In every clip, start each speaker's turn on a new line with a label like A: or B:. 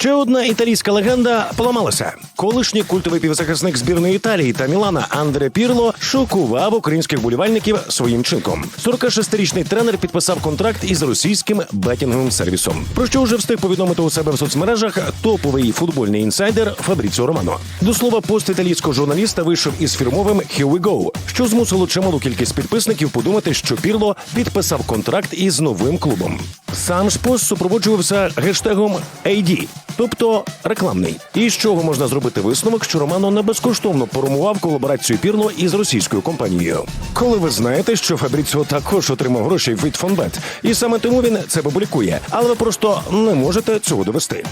A: Ще одна італійська легенда поламалася. Колишній культовий півзахисник збірної Італії та Мілана Андре Пірло шокував українських болівальників своїм чинком. 46-річний тренер підписав контракт із російським бетінговим сервісом. Про що вже встиг повідомити у себе в соцмережах топовий футбольний інсайдер Фабріціо Романо. До слова, пост італійського журналіста вийшов із фірмовим «Here we go», що змусило чималу кількість підписників подумати, що Пірло підписав контракт із новим клубом. Сам ж пост супроводжувався гештегом AD, тобто рекламний. І з чого можна зробити висновок, що Романо не безкоштовно порумував колаборацію Пірло із російською компанією. Коли ви знаєте, що Фабріціо також отримав гроші від Фонбет, і саме тому він це публікує, але ви просто не можете цього довести.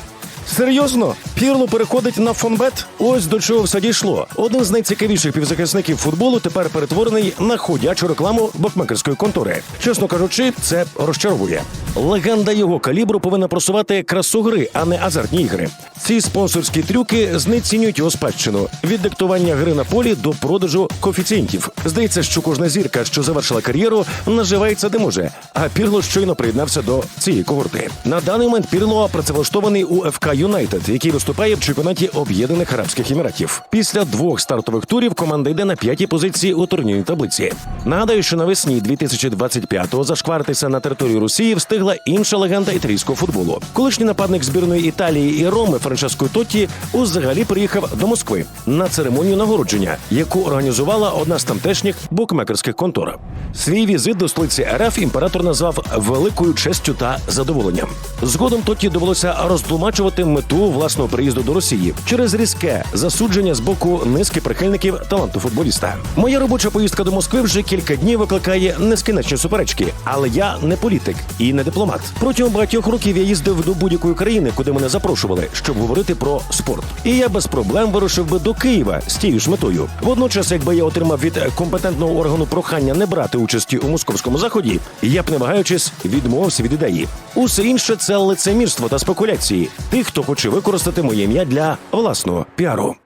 A: Серйозно, Пірло переходить на фонбет. Ось до чого все дійшло. Один з найцікавіших півзахисників футболу тепер перетворений на ходячу рекламу букмекерської контори. Чесно кажучи, це розчаровує. Легенда його калібру повинна просувати красу гри, а не азартні ігри. Ці спонсорські трюки знецінюють його спадщину від диктування гри на полі до продажу коефіцієнтів. Здається, що кожна зірка, що завершила кар'єру, наживається де може. А Пірло щойно приєднався до цієї когорти. На даний момент Пірло працевлаштований у ФК Юнайтед, який виступає в чемпіонаті Об'єднаних Арабських Еміратів. Після двох стартових турів команда йде на п'ятій позиції у турнірній таблиці. Нагадаю, що навесні 2025-го зашкваритися на територію Росії встигла інша легенда італійського футболу. Колишній нападник збірної Італії і Роми Франческо Тотті узагалі приїхав до Москви на церемонію нагородження, яку організувала одна з тамтешніх букмекерських контор. Свій візит до столиці РФ імператор назвав великою честю та задоволенням. Згодом Тотті довелося розтлумачувати мету власного приїзду до Росії через різке засудження з боку низки прихильників таланту футболіста. Моя робоча поїздка до Москви вже кілька днів викликає нескінченні суперечки, але я не політик і не дипломат. Протягом багатьох років я їздив до будь-якої країни, куди мене запрошували, щоб говорити про спорт. І я без проблем вирушив би до Києва з тією ж метою. Водночас, якби я отримав від компетентного органу прохання не брати участі у московському заході, я б не вагаючись відмовився від ідеї. Усе інше це лицемірство та спекуляції тих, хто хоче використати моє ім'я для власного піару.